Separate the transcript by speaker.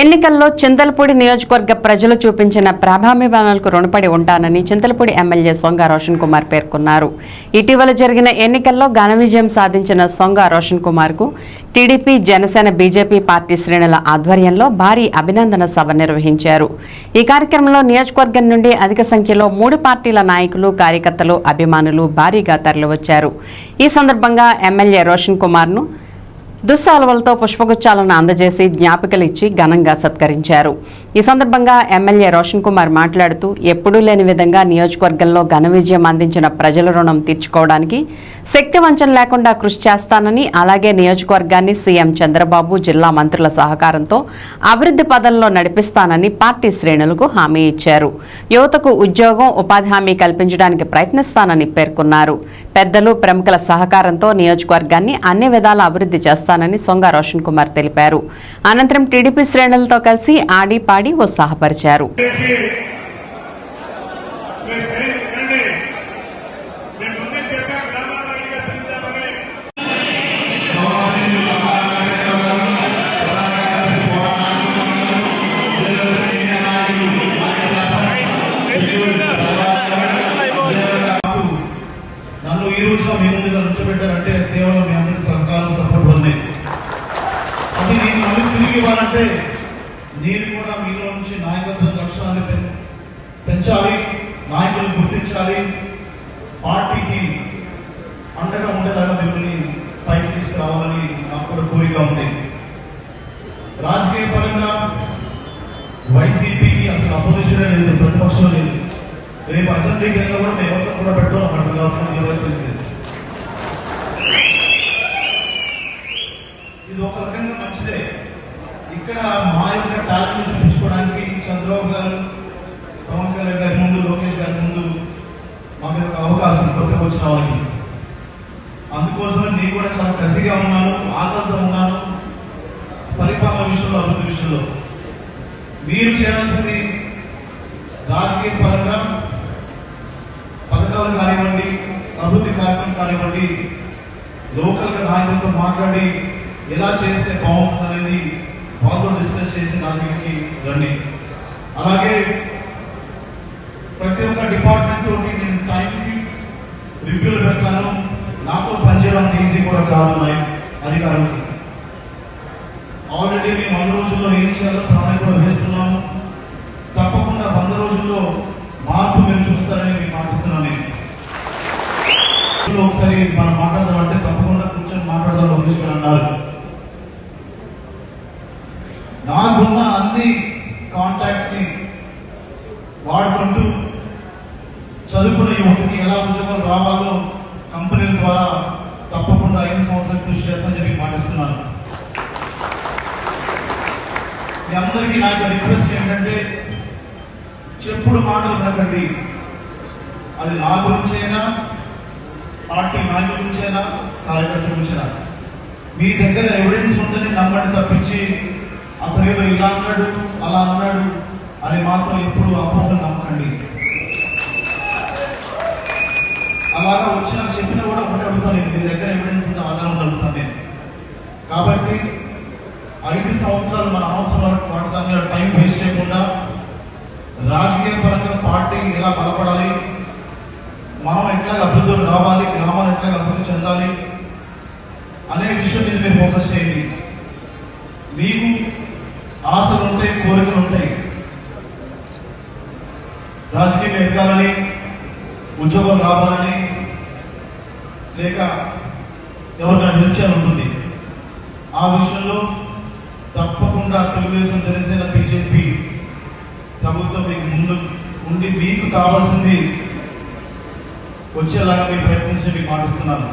Speaker 1: ఎన్నికల్లో చింతలపూడి నియోజకవర్గ ప్రజలు చూపించిన ప్రాభామిమానాలకు రుణపడి ఉంటానని చింతలపూడి ఎమ్మెల్యే సొంగ రోషన్ కుమార్ పేర్కొన్నారు. ఇటీవల జరిగిన ఎన్నికల్లో ఘన విజయం సాధించిన సొంగ రోషన్ కుమార్కు టీడీపీ జనసేన బీజేపీ పార్టీ శ్రేణుల ఆధ్వర్యంలో భారీ అభినందన సభ నిర్వహించారు. ఈ కార్యక్రమంలో నియోజకవర్గం నుండి అధిక సంఖ్యలో మూడు పార్టీల నాయకులు కార్యకర్తలు అభిమానులు భారీగా తరలివచ్చారు. ఈ సందర్భంగా ఎమ్మెల్యే రోషన్ కుమార్ను దుస్సాలవలతో పుష్పగుచ్చాలను అందజేసి జ్ఞాపికలు ఇచ్చి ఘనంగా సత్కరించారు. ఈ సందర్భంగా ఎమ్మెల్యే రోషన్ కుమార్ మాట్లాడుతూ ఎప్పుడూ లేని విధంగా నియోజకవర్గంలో ఘన విజయం అందించిన ప్రజల రుణం తీర్చుకోవడానికి శక్తి వంచన లేకుండా కృషి చేస్తానని అలాగే నియోజకవర్గాన్ని సీఎం చంద్రబాబు జిల్లా మంత్రుల సహకారంతో అభివృద్ధి పదంలో నడిపిస్తానని పార్టీ శ్రేణులకు హామీ ఇచ్చారు. యువతకు ఉద్యోగం ఉపాధి హామీ కల్పించడానికి ప్రయత్నిస్తానని పేర్కొన్నారు. పెద్దలు ప్రముఖుల సహకారంతో నియోజకవర్గాన్ని అన్ని విధాల అభివృద్ధి చేస్తారు చేస్తానని సొంగ రోషన్ కుమార్ తెలిపారు. అనంతరం టీడీపీ శ్రేణులతో కలిసి ఆడి పాడి ఉత్సాహపరిచారు
Speaker 2: నన్ను ఈ రోజున మీ ముందు నుంచోబెట్టారంటే కేవలం మీ అందరి సహకారం సపోర్ట్ ఉన్నాయి. అది నేను మళ్ళీ తిరిగి ఇవ్వాలంటే నేను కూడా మీలో నుంచి నాయకత్వ లక్షణాన్ని పెంచాలి నాయకులు గుర్తించాలి పార్టీకి అండగా ఉండేలాగా మిమ్మల్ని పైకి తీసుకురావాలని నాకు కూడా కోరిక ఉంది. రాజకీయ పరంగా వైసీపీకి అసలు అపోజిషన్ లేదు ప్రతిపక్షం లేదు. రేపు అసెంబ్లీకి వెళ్ళినా కూడా మేము ఎవరితో కూడా పెట్టడం అక్కడ గవర్నమెంట్ తెలియదు ఇది ఒక రకంగా మంచిదే. ఇక్కడ మా యొక్క టాలెంట్ చూపించుకోవడానికి చంద్రబాబు గారు పవన్ కళ్యాణ్ గారి ముందు లోకేష్ గారి ముందు మాకు యొక్క అవకాశం కొత్తగా వచ్చిన వాళ్ళకి. అందుకోసం నేను కూడా చాలా కసిగా ఉన్నాను ఆకలితో ఉన్నాను పరిపాలన విషయంలో అభివృద్ధి విషయంలో. మీరు చేయాల్సింది రాజకీయ పరంగా పథకాలు కానివ్వండి అభివృద్ధి కార్యక్రమం కానివ్వండి లోకల్గా నాయకులతో మాట్లాడి ఎలా చేస్తే బాగుంటుందనేది వాళ్ళతో డిస్కస్ చేసి నా దగ్గరికి రండి. అలాగే ప్రతి ఒక్క డిపార్ట్మెంట్ తోటి నేను టైంకి రివ్యూలు పెడతాను. నాతో పనిచేయడం ఈజీ కూడా కాదు నాయ అధికారులకి ఆల్రెడీ మేము వంద రోజుల్లో ఏం చేయాలో ప్రణాళిక కూడా వేస్తున్నాము. తప్పకుండా వంద రోజుల్లో మార్పు మీరు చూస్తారని మీకు మాటిస్తున్నాను నేను. ఒకసారి మనం మాట్లాడదామంటే తప్పకుండా కూర్చొని మాట్లాడదాం లోకేష్ గారు అన్నారు. నాకున్న అన్ని కాంటాక్ట్స్ని వాడుకుంటూ చదువుకున్న యువతకి ఎలా ఉద్యోగాలు రావాలో కంపెనీల ద్వారా తప్పకుండా ఐదు సంవత్సరాలు కృషి చేస్తానని చెప్పి మాటిస్తున్నాను. మీ అందరికీ నా యొక్క రిక్వెస్ట్ ఏంటంటే చెప్పుడు మాటలు వినకండి. అది నా గురించైనా పార్టీ నాయకుల గురించైనా కార్యకర్తల గురించైనా మీ దగ్గర ఎవిడెన్స్ ఉందని నమ్మని తప్పించి అతను ఏదో ఇలా అన్నాడు అలా అన్నాడు. అని మాత్రం ఎప్పుడు అపోహలు నమ్మకండి. అలాగా వచ్చిన చెప్పినా కూడా ఒకటి అడుగుతాను నేను. మీ దగ్గర ఎవిడెన్స్ ఉంటే ఆధారం అడుగుతాను నేను. కాబట్టి ఐదు సంవత్సరాలు మన అవసరం వాడతాం టైం వేస్ట్ చేయకుండా రాజకీయ పరంగా పార్టీ ఎలా బలపడాలి మనం ఎట్లా అభివృద్ధి రావాలి గ్రామాలు ఎట్లా అభివృద్ధి చెందాలి అనే విషయం మీద మీరు ఫోకస్ చేయండి. మీకు ఆశలు ఉంటాయి కోరికలు ఉంటాయి రాజకీయం ఎదగాలని ఉద్యోగం రావాలని లేక ఎవరికైనా హెల్ప్ ఉంటుంది ఆ విషయంలో తప్పకుండా తెలుగుదేశం జనసేన బీజేపీ ప్రభుత్వం మీకు ముందు ఉండి మీకు కావాల్సింది వచ్చేలాగా మీరు ప్రయత్నించి మీకు మాటిస్తున్నాను